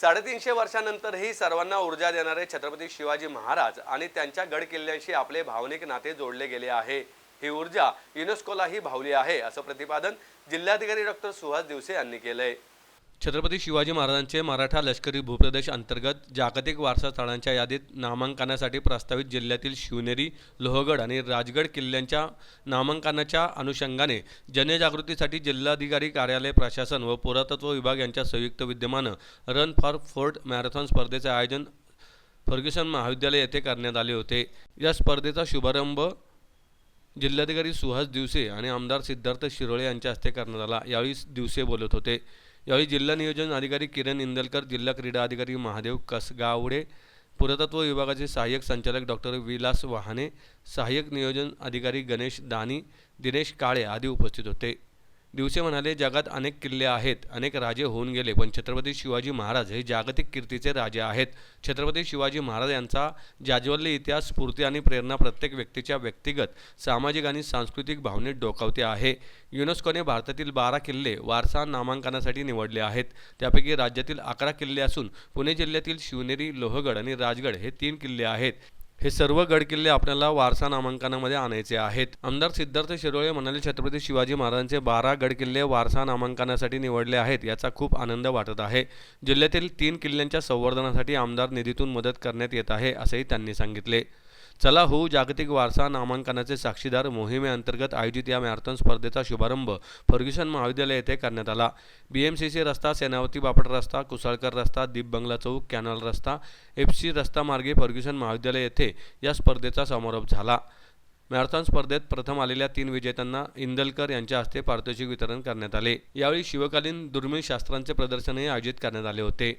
साडेतीनशे वर्षानंतरही सर्वांना ऊर्जा देणारे छत्रपती शिवाजी महाराज आणि त्यांच्या गड किल्ल्यांशी आपले भावनिक नाते जोडले गेले आहे. ही ऊर्जा युनेस्कोलाही भावली आहे असं प्रतिपादन जिल्हाधिकारी डॉक्टर सुहास दिवसे यांनी केलंय. छत्रपती शिवाजी महाराजांचे मराठा लष्करी भूप्रदेश अंतर्गत जागतिक वारसा स्थळांच्या यादीत नामांकनासाठी प्रस्तावित जिल्ह्यातील शिवनेरी लोहगड आणि राजगड किल्ल्यांच्या नामांकनाच्या अनुषंगाने जनजागृतीसाठी जिल्हाधिकारी कार्यालय प्रशासन व पुरातत्व विभाग यांच्या संयुक्त विद्यमानं रन फॉर फोर्ट मॅरेथॉन स्पर्धेचे आयोजन फर्ग्युसन महाविद्यालय येथे करण्यात आले होते. या स्पर्धेचा शुभारंभ जिल्हाधिकारी सुहास दिवसे आणि आमदार सिद्धार्थ शिरोळे यांच्या हस्ते करण्यात आला. यावेळी दिवसे बोलत होते. यावेळी जिल्हा नियोजन अधिकारी किरण इंदलकर जिल्हा क्रीडा अधिकारी महादेव कसगावडे पुरातत्व विभागाचे सहाय्यक संचालक डॉक्टर विलास वहाने सहाय्यक नियोजन अधिकारी गणेश दानी दिनेश काळे आदी उपस्थित होते. दिवसे म्हणाले जगात अनेक किल्ले आहेत अनेक राजे होऊन गेले पण छत्रपती शिवाजी महाराज हे जागतिक कीर्तीचे राजे आहेत. छत्रपती शिवाजी महाराज यांचा जाज्वल्य इतिहास स्फूर्ती आणि प्रेरणा प्रत्येक व्यक्तीच्या व्यक्तिगत सामाजिक आणि सांस्कृतिक भावनेत डोकावते आहे. युनेस्कोने भारतातील बारा किल्ले वारसा नामांकनासाठी निवडले आहेत. त्यापैकी राज्यातील अकरा किल्ले असून पुणे जिल्ह्यातील शिवनेरी लोहगड आणि राजगड हे तीन किल्ले आहेत. हे सर्व गडकिल्ले आपल्याला वारसा नामांकनामध्ये आणायचे आहेत. आमदार सिद्धार्थ शिरोळे म्हणाले छत्रपती शिवाजी महाराजांचे बारा गडकिल्ले वारसा नामांकनासाठी निवडले आहेत याचा खूप आनंद वाटत आहे. जिल्ह्यातील तीन किल्ल्यांच्या संवर्धनासाठी आमदार निधीतून मदत करण्यात येत आहे असंही त्यांनी सांगितले. चला हो जागतिक वारसा नामांकनाचे साक्षीदार मोहिमेअंतर्गत आयोजित या मॅरेथॉन स्पर्धेचा शुभारंभ फर्ग्युसन महाविद्यालय येथे करण्यात आला. बीएमसीसी रस्ता सेनावती बापट रस्ता कुसाळकर रस्ता दीप बंगला चौक कॅनल रस्ता एफ सी रस्ता मार्गे फर्ग्युसन महाविद्यालय येथे या स्पर्धेचा समारोप झाला. मॅरेथॉन स्पर्धेत प्रथम आलेल्या तीन विजेत्यांना इंदलकर यांच्या हस्ते पारितोषिक वितरण करण्यात आले. यावेळी शिवकालीन दुर्मिळ शास्त्रांचे प्रदर्शनही आयोजित करण्यात आले होते.